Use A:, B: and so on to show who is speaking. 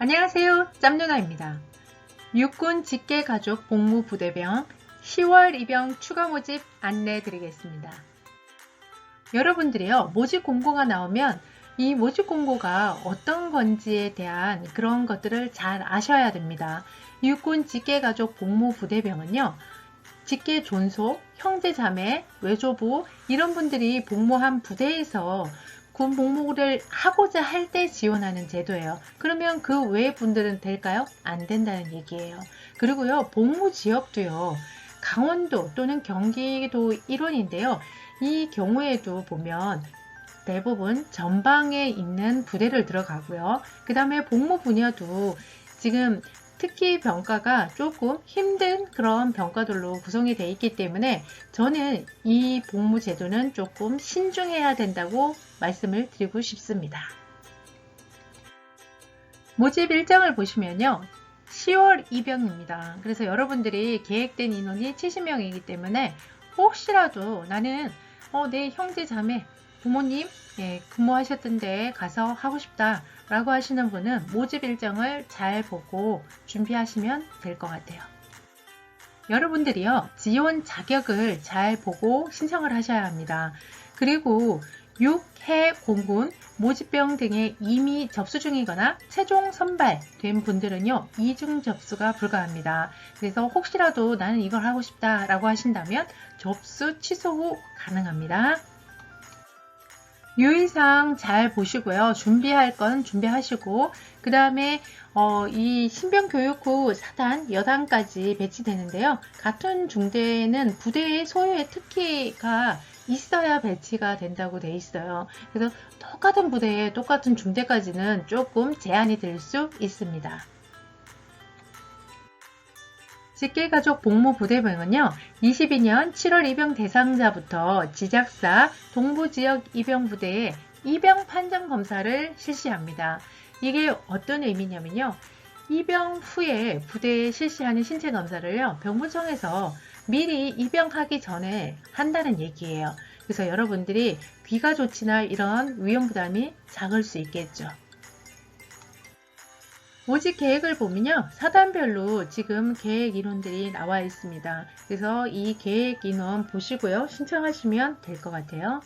A: 안녕하세요. 짬누나입니다. 육군 직계가족 복무부대병 10월 입영 추가 모집 안내 드리겠습니다. 여러분들이요, 모집 공고가 나오면 이 모집 공고가 어떤 건지에 대한 그런 것들을 잘 아셔야 됩니다. 육군 직계가족 복무부대병은요, 직계 존속, 형제 자매, 외조부 이런 분들이 복무한 부대에서 군 복무를 하고자 할 때 지원하는 제도예요. 그러면 그 외 분들은 될까요? 안 된다는 얘기예요. 그리고요, 복무 지역도요, 강원도 또는 경기도 일원인데요. 이 경우에도 보면 대부분 전방에 있는 부대를 들어가고요. 그 다음에 복무 분야도 지금 특기 병가가 조금 힘든 그런 병가들로 구성이 되어 있기 때문에 저는 이 복무 제도는 조금 신중해야 된다고 말씀을 드리고 싶습니다. 모집 일정을 보시면요. 10월 입영입니다. 그래서 여러분들이 계획된 인원이 70명이기 때문에 혹시라도 나는 어, 내 형제 자매 부모님 예, 근무하셨던데 가서 하고 싶다 라고 하시는 분은 모집 일정을 잘 보고 준비하시면 될 것 같아요. 여러분들이요, 지원 자격을 잘 보고 신청을 하셔야 합니다. 그리고 6해 공군, 모집병 등에 이미 접수 중이거나 최종 선발된 분들은요, 이중 접수가 불가합니다. 그래서 혹시라도 나는 이걸 하고 싶다라고 하신다면 접수 취소 후 가능합니다. 유의사항 잘 보시고요. 준비할 건 준비하시고 그 다음에 어, 이 신병교육 후 사단, 여단까지 배치되는데요. 같은 중대는 부대의 소유의 특기가 있어야 배치가 된다고 돼 있어요. 그래서 똑같은 부대에 똑같은 중대까지는 조금 제한이 될 수 있습니다. 직계가족 복무부대병은요, 22년 7월 입영 대상자부터 지작사 동부지역 입영부대에 입영 판정 검사를 실시합니다. 이게 어떤 의미냐면요, 입영 후에 부대에 실시하는 신체 검사를요, 병무청에서 미리 입영하기 전에 한다는 얘기예요. 그래서 여러분들이 귀가 조치나 이런 위험 부담이 작을 수 있겠죠. 모집 계획을 보면요. 사단별로 지금 계획 인원들이 나와 있습니다. 그래서 이 계획 인원 보시고요. 신청하시면 될 것 같아요.